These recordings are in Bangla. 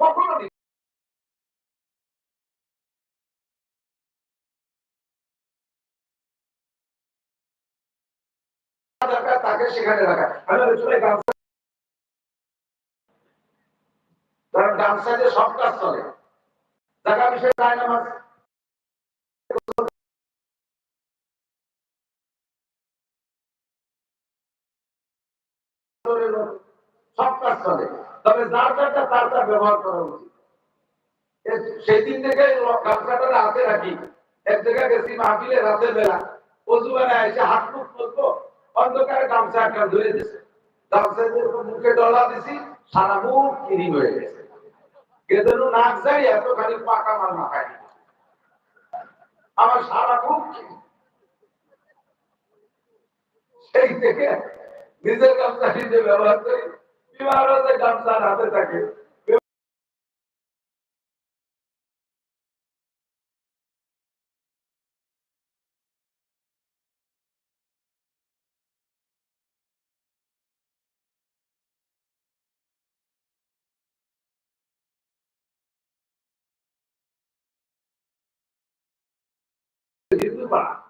কখনো তাকে সেখানে রাখা। আমি গামছা কারণ গামছাতে সব কাজ চলে। টাকা বিষয়ে যায় নামাজ সব কাজ চলে। তবে যার যারটা তার তার ব্যবহার করা উচিত। সেই দিন থেকে গামছাটা হাতে রাখি। এক জায়গায় গেছি মাহফিলে রাতের বেলা। অজু বেলায় এসে হাত মুখ খুলবো অন্ধকারে গামছা একটা ধরে দিছে। গামছা মুখে ডলা দিছি। সারা মুখ কিরি হয়ে গেছে। কেদেরও নাক যাই এতখানি পাকা মাল মাখায় আমার সারা মুখ সেই থেকে নিজের গামছা নিজে ব্যবহার করি। বিবাহ গামছা হাতে থাকে হিন্দু পাড়া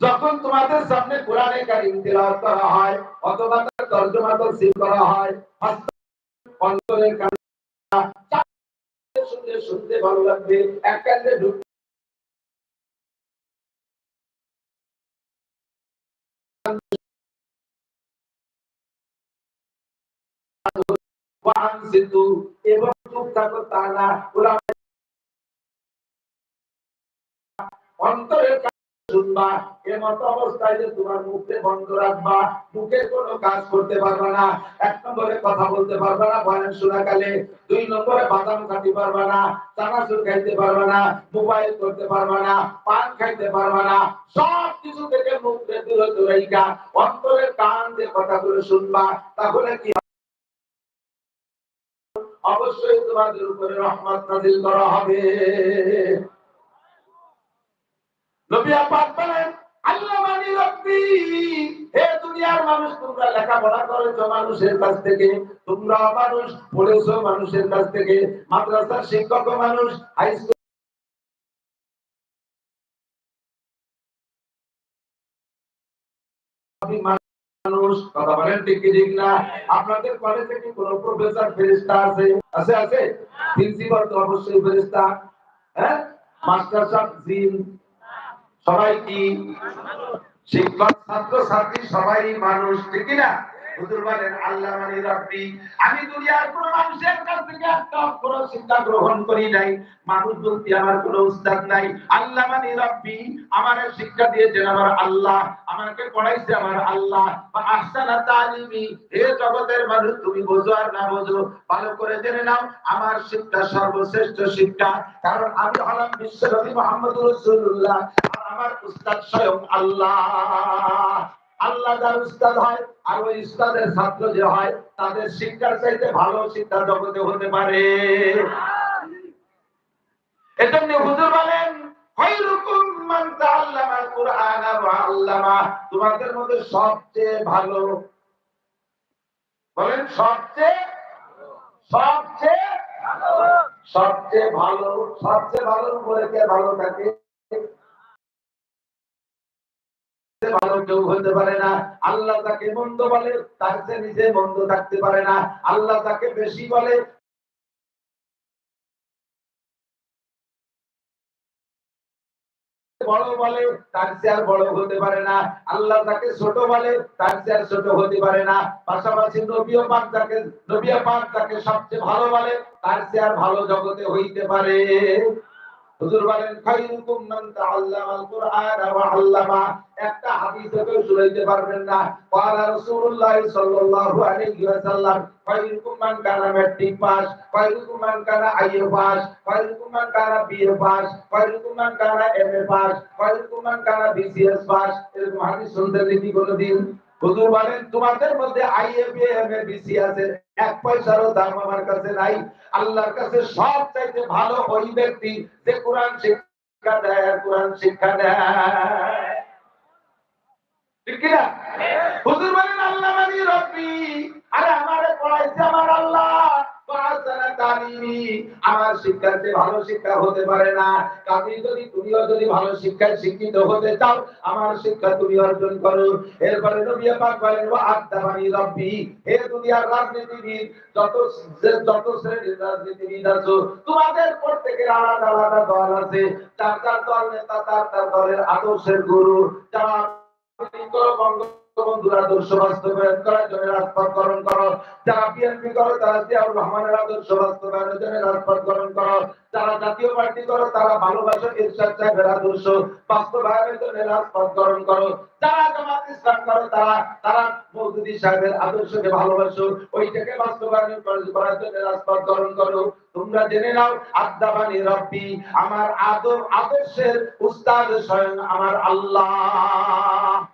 যখন তোমাদের সামনে কোরআনে কারিম করা হয়, অথবা তার তরজমা তাফসীর করা হয় অন্তরের শুনতে শুনতে ভালো লাগবে, এক কান্দে এবং চুপ থাকো তা না। ওরা অন্তরের শুনবা এমত অবস্থায় যে তোমার মুখে বন্ধ রাখবা, মুখে কোনো কাজ করতে পারবা না। এক নম্বরে কথা বলতে পারবা না, বয়ান শোনাকালে। দুই নম্বরে বাদাম খাইতে পারবা না, চানাচুর খাইতে পারবা না, মোবাইল করতে পারবা না, পান খাইতে পারবা না। সব কিছু থেকে মুখে দূরে দূরাইকা অন্তরের কান দিয়ে কথাগুলো শুনবা, তাহলে কি অবশ্যই তোমাদের উপরে রহমত নাজিল করা হবে। নবী পাক বলেন রব্বি দুনিয়ার মানুষ, তোমরা লেখাপড়া করেছ মানুষের কাছ থেকে তোমরা মানুষ, পড়েছো মানুষের কাছ থেকে, মাদ্রাসার শিক্ষক মানুষ হাই মানুষ। কথা বলেন ঠিক ঠিক না? আপনাদের কলেজে কি কোনো প্রফেসর ফেরিস্তা আছে? আছে আছে? প্রিন্সিপাল তো অবশ্যই ফেরিস্তা হ্যাঁ? মাস্টার সাহেব জিন সবাই কি? শিক্ষক ছাত্র ছাত্রী সবাই মানুষ ঠিক না? হুজুর বলেন আল্লাহ মানে রব্বি, আমি দুনিয়ার কোন মানুষের কাছ থেকে একটা কোনো শিক্ষা গ্রহণ করি নাই। মানুষ বলতে আমার কোনো উস্তাদ নাই। আল্লাহ মানে রব্বি, আমার শিক্ষা দিয়েছেন আমার আল্লাহ, আমাকে পড়াইছে আমার আল্লাহ। তালিমি জগতের মানুষ, তুমি বোঝো আর না বোঝো, ভালো করে জেনে নাও, আমার শিক্ষা সর্বশ্রেষ্ঠ শিক্ষা। কারণ আমি হলাম বিশ্বনবী মুহাম্মদ রাসূলুল্লাহ, আর আমার উস্তাদ স্বয়ং আল্লাহ। আল্লাহ যার উস্তাদ হয় আর ওই উস্তাদের ছাত্র যে হয়, তাদের শিক্ষার চাইতে ভালো শিক্ষা জগতে হতে পারে। এজন্য হুজুর বলেন তোমাদের মধ্যে সবচেয়ে ভালো, বলেন সবচেয়ে সবচেয়ে সবচেয়ে ভালো সবচেয়ে ভালো উপরে কে ভালো থাকে? ভালো কেউ হতে পারে না। আল্লাহ তাকে মন্দ বলে, তার চেয়ে নিজে মন্দ থাকতে পারে না। আল্লাহ তাকে বেশি বলে। বড় বলে, তার বড় হতে পারে না। আল্লাহ তাকে ছোট বলে, তার ছোট হতে পারে না। পাশাপাশি নবীও পাক তাকে নবীও পাক তাকে সবচেয়ে ভালো বলে, তার চেয়ে ভালো জগতে হইতে পারে। হুজুর বলেন খায়রুকুম মান তাআল্লামাল কুরআন ওয়া আল্লামা। একটা শুনাইতে পারবেন না। খায়রুকুম মান কানা ম্যাট্রিক পাস। খায়রুকুম মান কানা আইএ পাস। খায়রুকুম মান কানা বিএ পাস। খায়রুকুম মান কানা এমএ পাস। খায়রুকুম মান কানা বিসিএস পাস। এরকম হাদিস শুনতে হুজুর বলেন, তোমাদের মধ্যে আইএফএ এমএ, বিসি আছে? এক পয়সারও দাম আমার কাছে নাই। আল্লাহর কাছে সব চাইতে ভালো ওই ব্যক্তি যে কোরআন শিক্ষা দেয় কোরআন শিক্ষা দেয়। ঠিক কি হুজুর বলেন আল্লাহ মানি রব্বি। আরে আমারে পড়াইছে আমার আল্লাহ। আমার শিক্ষা তুমি অর্জন করো। এরপরে দুনিয়ার রাজনীতিবিদ, যত যত শ্রেণির রাজনীতিবিদ আছো, তোমাদের প্রত্যেকের আলাদা আলাদা দল আছে। তার তার দল নেতা, তার দলের আদর্শের গুরু। যারা বঙ্গবন্ধুর আদর্শ বাস্তবায়ন করার জন্য করো। যারা বিএনপি তারা জিয়াউর রহমানের আদর্শ বাস্তবায়নের জন্য করো। যারা জাতীয় পার্টি করো, তারা ভালোবাসো, ইরশাদ সাহেবের আদর্শ বাস্তবায়নের জন্য করো। যারা জামাত ইসলাম তারা তারা মৌদুদি সাহেবের আদর্শকে ভালোবাসো, ওইটাকে বাস্তবায়ন করার জন্য করো। তোমরা জেনে নাও আদাবানি রব্বি, আমার আদর, আদর্শের উস্তাদ স্বয়ং আমার আল্লাহ।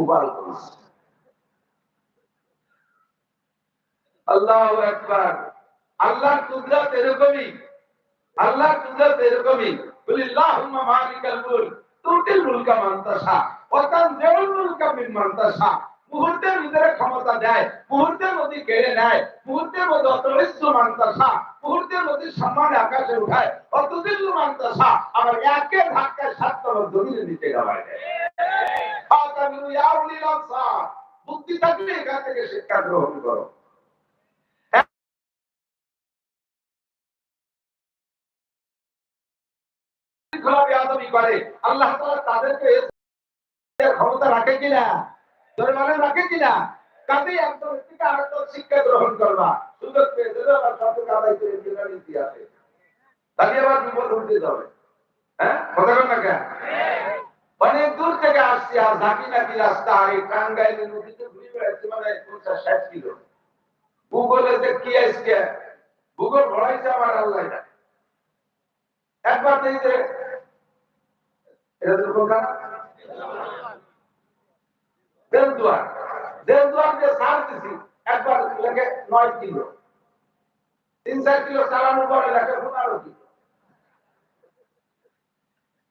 উবাল আল্লাহ একবার আল্লাহর কুদরত এরকমই। আল্লাহর কুদরত এরকমই। বলিল্লাহুম্মা মালিকাল মুলক। তুতিল মুলকা মান তাশা ওয়া তানজিউল মুলকা মিম্মান তাশা মুহূর্তের ভিতরে ক্ষমতা দেয়, মুহূর্তের মধ্যে কেড়ে নেয়, মুহূর্তের মধ্যে অতরিস্ত মান্তাসা, মুহূর্তের মধ্যে সম্মান আকাশে উঠায় অতদিল্ল মান্তাসা, আবার একে ধাক্কায় সাত তলা জমিনে নিতে গাওয়ায় দেয়। বুদ্ধি থাকলে এখান থেকে শিক্ষা গ্রহণ করো। আল্লাহ তাদেরকে রাখে কিনা? ধরে মানে রাখে কিনা? কাজে শিক্ষা গ্রহণ করবা। সুযোগ পেয়ে দিলে আবার উঠতে যাবে। হ্যাঁ? অনেক দূর থেকে আসছি আর ঝাঁকি নাকি রাস্তা, আর এই টাঙ্গাইলে নদীতে ঘুরে বেড়াচ্ছি মানে পঞ্চাশ ষাট কিলো গুগলে যে কি আজকে? গুগল ভরাইছে আমার আল্লাহ। একবার দেলদুয়ার। যে একবার নয় কিলো। তিন চার কিলো চালানোর পরে লেগে পনেরো কিলো।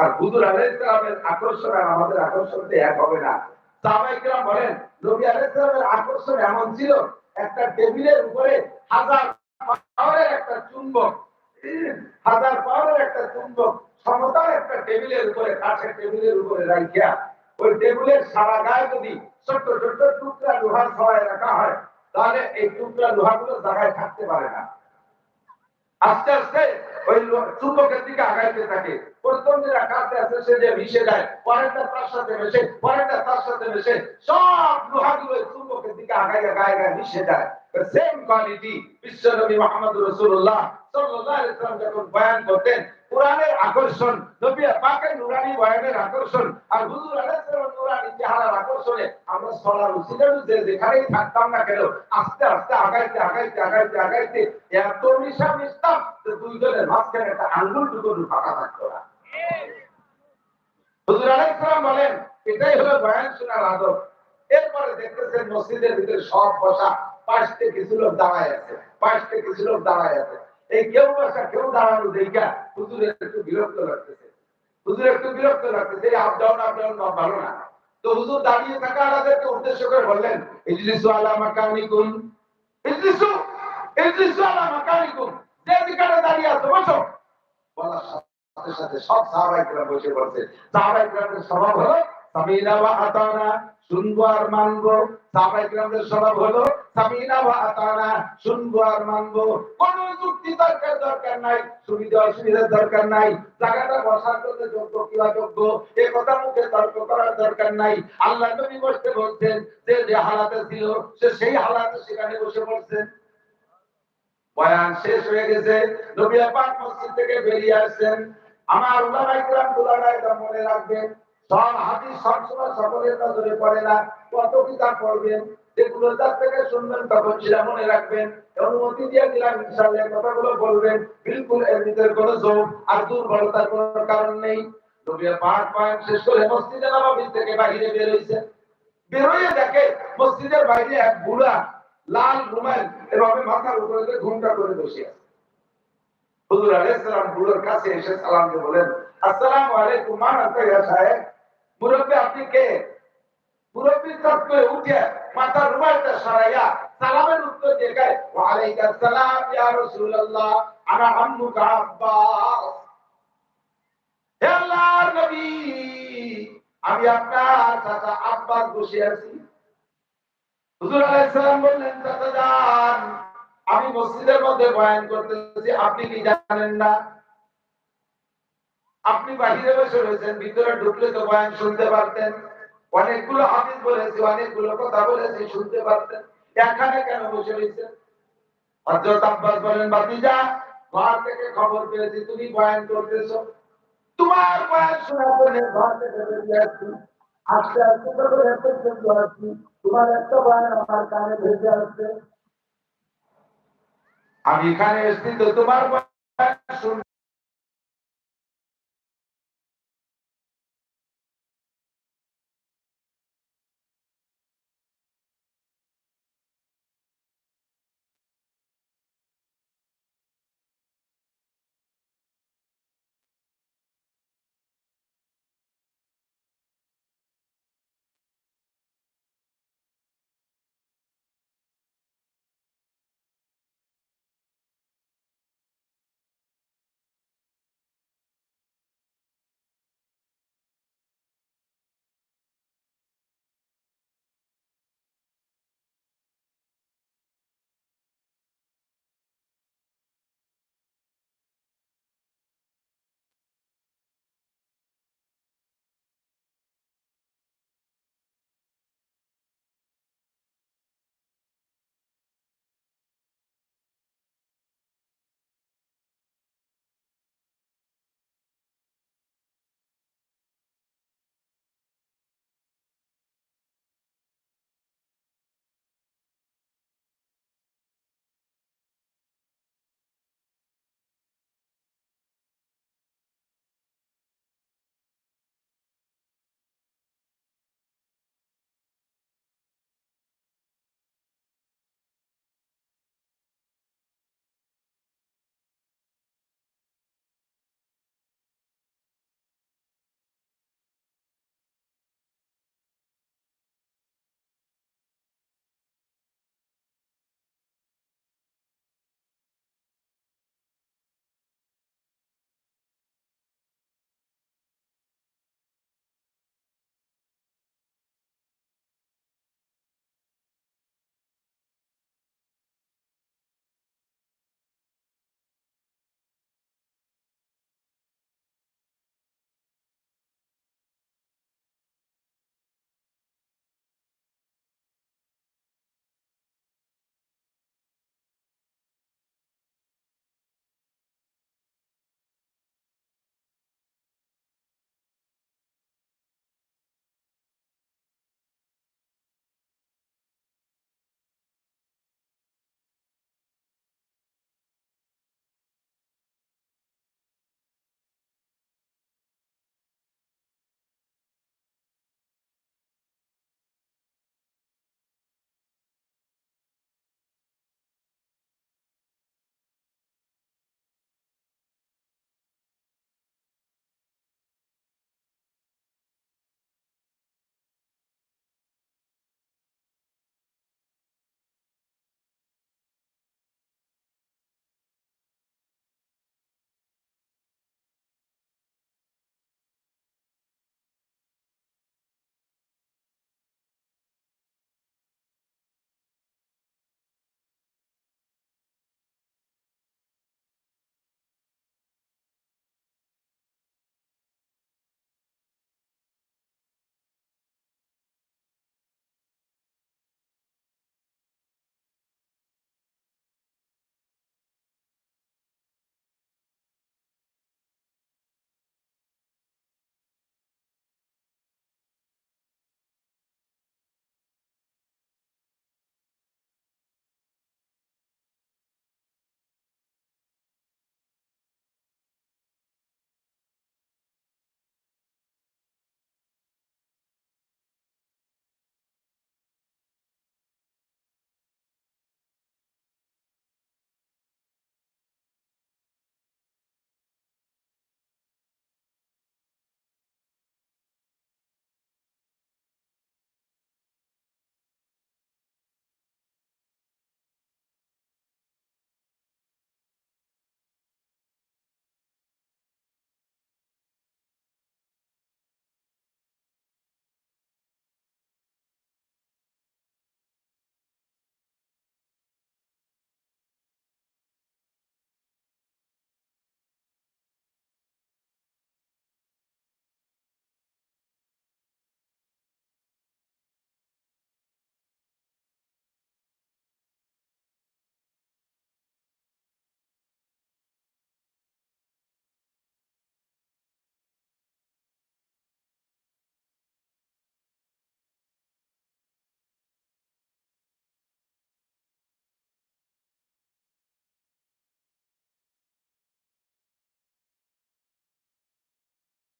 আর হুজুর আলাইহিস সালামের আকর্ষণ আর আমাদের আকর্ষণ এক হবে না। সাহাবায়ে কিরাম বলেন, নবী আলাইহিস সালামের আকর্ষণ এমন ছিল, একটা টেবিলের উপরে হাজার পাওয়ারের একটা চুম্বক হাজার পাওয়ারের একটা চুম্বক সমতল একটা টেবিলের উপরে, কাঠের টেবিলের উপরে রাখিয়া, ওই টেবিলের সারা গায়ে যদি ছোট্ট ছোট্ট টুকরা লোহার ছড়ায় রাখা হয়, তাহলে এই টুকরা লোহাগুলো জায়গায় থাকতে পারে না। আস্তে আস্তে ওই চুম্বকের দিকে আগাইতে থাকে। প্রথম যে রাখাতে আছে সে যে মিশে যায়, পরেরটা তার সাথে মেশে পরেরটা তার সাথে মেশে সব লোহাগুলো চুম্বকের দিকে আগাই গায়ে গায়ে মিশে যায়। সেম কোয়ালিটি বিশ্বনবী মোহাম্মদ রসুল্লাহ সাল্লাল্লাহু আলাইহি ওয়াসাল্লাম যখন বয়ান করতেন কোরআনের আকর্ষণ, নবী পাকের নুরানি বয়ানের আকর্ষণ আর হুজুর আলাইহিস নুরানি চেহারার আকর্ষণে আমরা সলার উসিলে যে যেখানেই থাকতাম না কেন, আস্তে আস্তে আগাইতে আগাইতে আগাইতে আগাইতে এত মিশা মিশতাম যে দুইজনের মাঝখানে একটা আঙ্গুল টুকু ফাঁকা থাকতো না। হুজুর আলাইহিস বলেন, এটাই হলো বয়ান শোনার আদব। এরপরে দেখতেছেন মসজিদের ভিতরে সব বসা পাঁচটে কিছু লোক দাঁড়ায় আছে পাঁচটে কিছু লোক দাঁড়ায় আছে। এই কেউ বসা কেউ দাঁড়ানো দেখা হুজুরের একটু বিরক্ত লাগতেছে। হুজুর একটু বিরক্ত লাগতেছে, এই আপ ডাউন আপ ডাউন ভালো না। তো হুজুর দাঁড়িয়ে থাকা আলাদাকে উদ্দেশ্য করে বললেন, ইজলিসু আলা মাকানিকুম ইজলিসু! ইজলিসু আলা মাকানিকুম যে যেখানে দাঁড়িয়ে আছো, বসো। সাথে সাথে সব সাহাবাই বসে পড়ছে। সাহাবাই স্বভাব হলো সামিনা আতানা, শুনব আর মানবো। হলো, সামিনা আতানা, শুনব আর মানবো। যুক্তি তর্কের দরকার নাই। সুবিধা, অসুবিধার দরকার নাই। জায়গাটা বসার জন্য যোগ্য কিবা যোগ্য? এ কথা মুখে তর্ক করার দরকার নাই। আল্লাহ নবী বসতে বলছেন, যে যে হালাতে ছিল, সে সেই হালাতে সেখানে বসে পড়ছেন বয়ান শেষ হয়ে গেছে। নবী মসজিদ থেকে বেরিয়ে আসছেন। আমার মনে রাখবেন মসজিদের বাইরে এক বুড়া লাল রুমাল এভাবে মাথার উপরে ঘুমটা করে বসে আছে। হুজুর আলাইহিস সালাম বুড়োর কাছে এসে সালাম বলেন, আসসালামু আলাইকুম মান আনতা সাহেব। মুরব্বি, আপনি কে? মুরব্বি চট করে উঠে মাথার রুমালটা সরাইয়া সালামের উত্তর দিয়ে গায় ওয়া আলাইকুম সালাম, ইয়া রাসূলুল্লাহ, আনা আব্বাস। হে আল্লাহর নবী, আমি আপনার চাচা আব্বাস বসে আছি। হুজুর আলাইহিস সালাম বললেন, চাচা আমি মসজিদের মধ্যে বয়ান করতেছি, আপনি কি জানেন না? আপনি বাহিরে বসে রয়েছেন, ভিতরে ঢুকলে তো বয়ান শুনতে পারতেন। অনেকগুলো হাদিস বলেছি, অনেকগুলো কথা বলেছি, শুনতে পারতেন। এখানে কেন বসে রয়েছেন? তোমার আস্তে তোমার একটা আমি এখানে এসেছি তো তোমার বয়ান